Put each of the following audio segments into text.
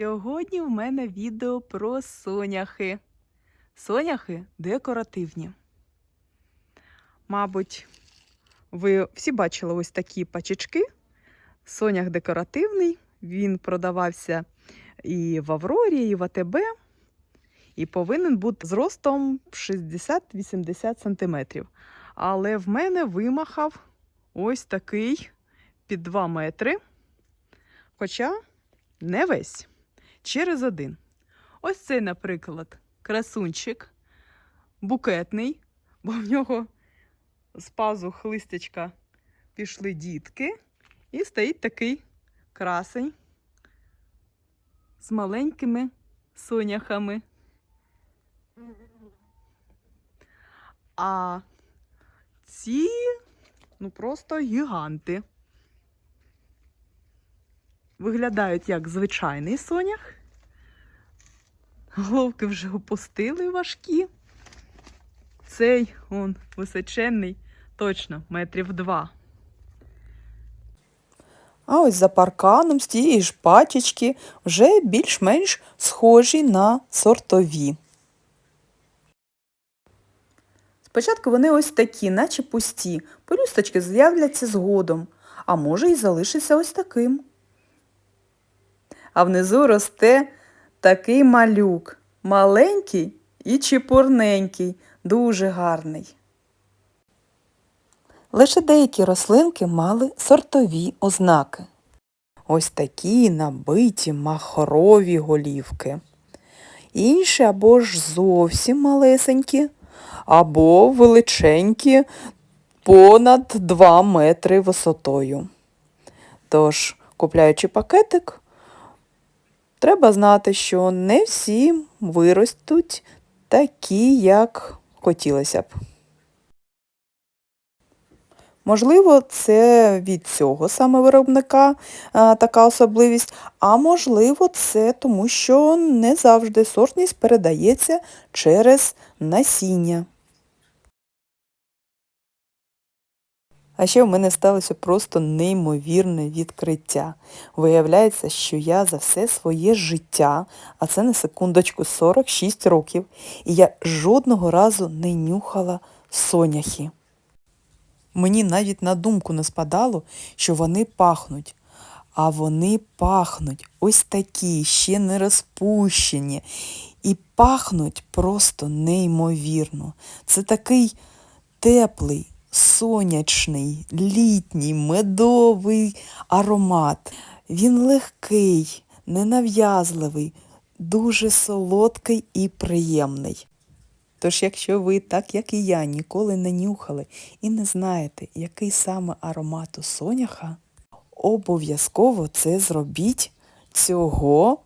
Сьогодні в мене відео про соняхи. Соняхи декоративні. Мабуть, ви всі бачили ось такі пачечки. Сонях декоративний. Він продавався і в Аврорі, і в АТБ. І повинен бути зростом 60-80 см. Але в мене вимахав ось такий під 2 метри. Хоча не весь через один. Ось цей, наприклад, красунчик, букетний, бо в нього з пазух листячка пішли дітки, і стоїть такий красень з маленькими соняхами. А ці, ну просто гіганти. Виглядають як звичайний сонях. Головки вже опустили важкі. Цей он височенний, точно, метрів два. А ось за парканом з тієї ж пачечки вже більш-менш схожі на сортові. Спочатку вони ось такі, наче пусті, пелюсточки з'являться згодом, а може і залишиться ось таким. А внизу росте такий малюк, маленький і чепурненький, дуже гарний. Лише деякі рослинки мали сортові ознаки. Ось такі набиті махрові голівки. Інші або ж зовсім малесенькі, або величенькі понад 2 метри висотою. Тож, купляючи пакетик, треба знати, що не всі виростуть такі, як хотілося б. Можливо, це від цього саме виробника а, така особливість, а можливо, це тому, що не завжди сортність передається через насіння. А ще в мене сталося просто неймовірне відкриття. Виявляється, що я за все своє життя, а це на секундочку 46 років, і я жодного разу не нюхала соняхи. Мені навіть на думку не спадало, що вони пахнуть. А вони пахнуть ось такі, ще не розпущені. І пахнуть просто неймовірно. Це такий теплий, сонячний, літній, медовий аромат. Він легкий, ненав'язливий, дуже солодкий і приємний. Тож, якщо ви, так як і я, ніколи не нюхали і не знаєте, який саме аромат у соняха, обов'язково це зробіть цього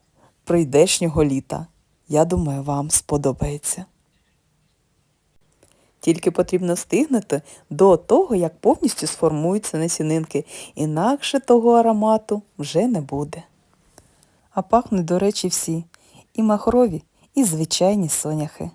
прийдешнього літа. Я думаю, вам сподобається. Тільки потрібно встигнути до того, як повністю сформуються насінинки, інакше того аромату вже не буде. А пахнуть, до речі, всі і махрові, і звичайні соняхи.